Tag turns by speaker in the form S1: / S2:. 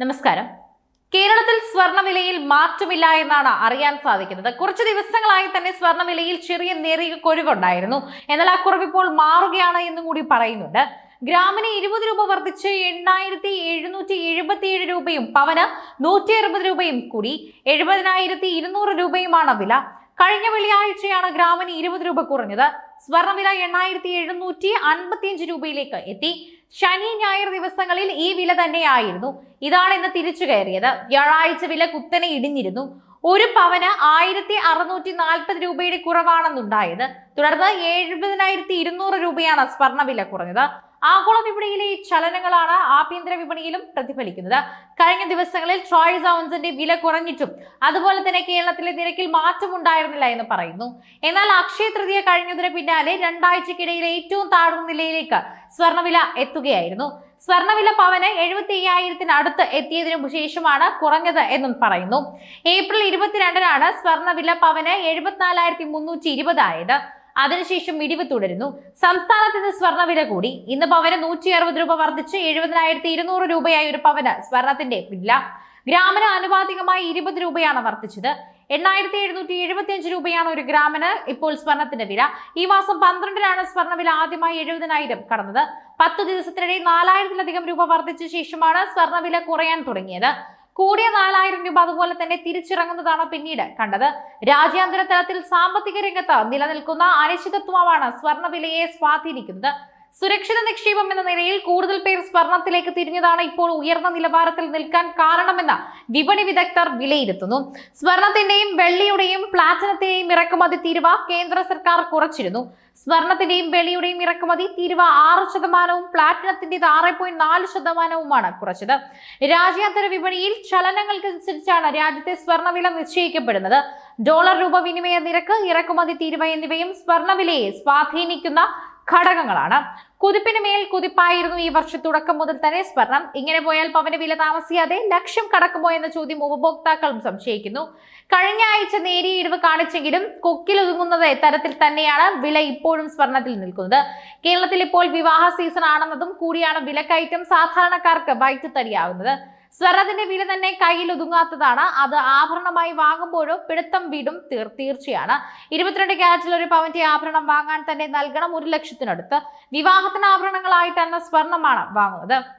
S1: നമസ്കാരം. കേരളത്തിൽ സ്വർണവിലയിൽ മാറ്റമില്ല എന്നാണ് അറിയാൻ സാധിക്കുന്നത്. കുറച്ച് ദിവസങ്ങളായി തന്നെ സ്വർണവിലയിൽ ചെറിയ നേരിയ കൊഴിവുണ്ടായിരുന്നു. എന്നാൽ ആ കുറവിപ്പോൾ മാറുകയാണ് എന്നും കൂടി പറയുന്നുണ്ട്. ഗ്രാമിന് ഇരുപത് രൂപ വർദ്ധിച്ച് എണ്ണായിരത്തി എഴുന്നൂറ്റി എഴുപത്തിയേഴ് രൂപയും പവന് നൂറ്റി അറുപത് രൂപയും കൂടി എഴുപതിനായിരത്തി ഇരുന്നൂറ് രൂപയുമാണ് വില. കഴിഞ്ഞ വെള്ളിയാഴ്ചയാണ് ഗ്രാമിന് ഇരുപത് രൂപ കുറഞ്ഞത്. സ്വർണവില എണ്ണായിരത്തി എഴുന്നൂറ്റി അൻപത്തിയഞ്ച് രൂപയിലേക്ക് എത്തി. ശനി ഞായർ ദിവസങ്ങളിൽ ഈ വില തന്നെയായിരുന്നു. ഇതാണ് ഇന്ന് തിരിച്ചു കയറിയത്. വ്യാഴാഴ്ച വില കുത്തനെ ഇടിഞ്ഞിരുന്നു. ഒരു പവന് ആയിരത്തി അറുന്നൂറ്റി നാൽപ്പത് രൂപയുടെ കുറവാണെന്നുണ്ടായത്. തുടർന്ന് എഴുപതിനായിരത്തി ഇരുന്നൂറ് രൂപയാണ് സ്വർണവില കുറഞ്ഞത്. ആഗോള വിപണിയിലെ ചലനങ്ങളാണ് ആഭ്യന്തര വിപണിയിലും പ്രതിഫലിക്കുന്നത്. കഴിഞ്ഞ ദിവസങ്ങളിൽ ട്രോയ് സൗൺസിന്റെ വില കുറഞ്ഞിട്ടും അതുപോലെ തന്നെ കേരളത്തിലെ നിരക്കിൽ മാറ്റമുണ്ടായിരുന്നില്ല എന്ന് പറയുന്നു. എന്നാൽ അക്ഷയ തൃതീയ കഴിഞ്ഞതിന് പിന്നാലെ രണ്ടാഴ്ചക്കിടയിൽ ഏറ്റവും താഴ്ന്ന നിലയിലേക്ക് സ്വർണവില എത്തുകയായിരുന്നു. സ്വർണവില പവന് എഴുപത്തി അയ്യായിരത്തിന് അടുത്ത് എത്തിയതിനു ശേഷമാണ് കുറഞ്ഞത് എന്നും പറയുന്നു. ഏപ്രിൽ ഇരുപത്തിരണ്ടിനാണ് സ്വർണവില പവന് എഴുപത്തിനാലായിരത്തി മുന്നൂറ്റി ഇരുപതായത് അതിനുശേഷം ഇടിവ് തുടരുന്നു. സംസ്ഥാനത്ത് ഇന്ന് സ്വർണവില കൂടി. ഇന്ന് പവന് നൂറ്റി അറുപത് രൂപ വർദ്ധിച്ച് എഴുപതിനായിരത്തി ഇരുന്നൂറ് രൂപയായി ഒരു പവന് സ്വർണത്തിന്റെ വില. ഗ്രാമിന് ആനുപാതികമായി ഇരുപത് രൂപയാണ് വർദ്ധിച്ചത്. എണ്ണായിരത്തി എഴുന്നൂറ്റി എഴുപത്തി അഞ്ച് രൂപയാണ് ഒരു ഗ്രാമിന് ഇപ്പോൾ സ്വർണത്തിന്റെ വില. ഈ മാസം പന്ത്രണ്ടിനാണ് സ്വർണവില ആദ്യമായി എഴുപതിനായിരം കടന്നത്. പത്ത് ദിവസത്തിനിടെ നാലായിരത്തിലധികം രൂപ വർദ്ധിച്ച ശേഷമാണ് സ്വർണവില കുറയാൻ തുടങ്ങിയത്. കൂടിയ നാലായിരം രൂപ അതുപോലെ തന്നെ തിരിച്ചിറങ്ങുന്നതാണ് പിന്നീട് കണ്ടത്. രാജ്യാന്തര തലത്തിൽ സാമ്പത്തിക രംഗത്ത് നിലനിൽക്കുന്ന അനിശ്ചിതത്വമാണ് സ്വർണവിലയെ സ്വാധീനിക്കുന്നത്. സുരക്ഷിത നിക്ഷേപം എന്ന നിലയിൽ കൂടുതൽ പേർ സ്വർണത്തിലേക്ക് തിരിഞ്ഞതാണ് ഇപ്പോൾ ഉയർന്ന നിലവാരത്തിൽ നിൽക്കാൻ കാരണമെന്ന് വിപണി വിദഗ്ധർ വിലയിരുത്തുന്നു. സ്വർണത്തിന്റെയും വെള്ളിയുടെയും പ്ലാറ്റിനത്തിന്റെയും ഇറക്കുമതി തീരുവ കേന്ദ്ര സർക്കാർ കുറച്ചിരുന്നു. സ്വർണത്തിന്റെയും വെള്ളിയുടെയും ഇറക്കുമതി തീരുവ ആറ് ശതമാനവും പ്ലാറ്റിനത്തിന്റേത് ആറ് പോയിന്റ് നാല് ശതമാനവുമാണ് കുറച്ചത്. രാജ്യാന്തര വിപണിയിൽ ചലനങ്ങൾക്കനുസരിച്ചാണ് രാജ്യത്തെ സ്വർണവില നിശ്ചയിക്കപ്പെടുന്നത്. ഡോളർ രൂപ വിനിമയ നിരക്ക് ഇറക്കുമതി തീരുവ എന്നിവയും സ്വർണവിലയെ സ്വാധീനിക്കുന്ന ഘടകങ്ങളാണ്. കുതിപ്പിന് മേൽ കുതിപ്പായിരുന്നു ഈ വർഷ തുടക്കം മുതൽ തന്നെ സ്വർണം. ഇങ്ങനെ പോയാൽ പവന്റെ വില താമസിയാതെ ലക്ഷ്യം കടക്കുമോ എന്ന ചോദ്യം ഉപഭോക്താക്കളും സംശയിക്കുന്നു. കഴിഞ്ഞ ആഴ്ച നേരിയ ഇടിവ് കാണിച്ചെങ്കിലും കൊക്കിൽ ഒതുങ്ങുന്നത് തരത്തിൽ തന്നെയാണ് വില ഇപ്പോഴും സ്വർണത്തിൽ നിൽക്കുന്നത്. കേരളത്തിൽ ഇപ്പോൾ വിവാഹ സീസൺ ആണെന്നതും കൂടിയാണ് വിലക്കയറ്റം സാധാരണക്കാർക്ക് വയറ്റുതടിയാകുന്നത് സ്വർണത്തിന്റെ വില തന്നെ കയ്യിൽ ഒതുങ്ങാത്തതാണ്. അത് ആഭരണമായി വാങ്ങുമ്പോഴോ പിടുത്തം വീടും തീർ തീർച്ചയാണ്. ഇരുപത്തിരണ്ട് ക്യാരറ്റിൽ ഒരു പവന്റെ ആഭരണം വാങ്ങാൻ തന്നെ നൽകണം ഒരു ലക്ഷത്തിനടുത്ത്. വിവാഹത്തിന് തന്നെ സ്വർണമാണ് വാങ്ങുന്നത്.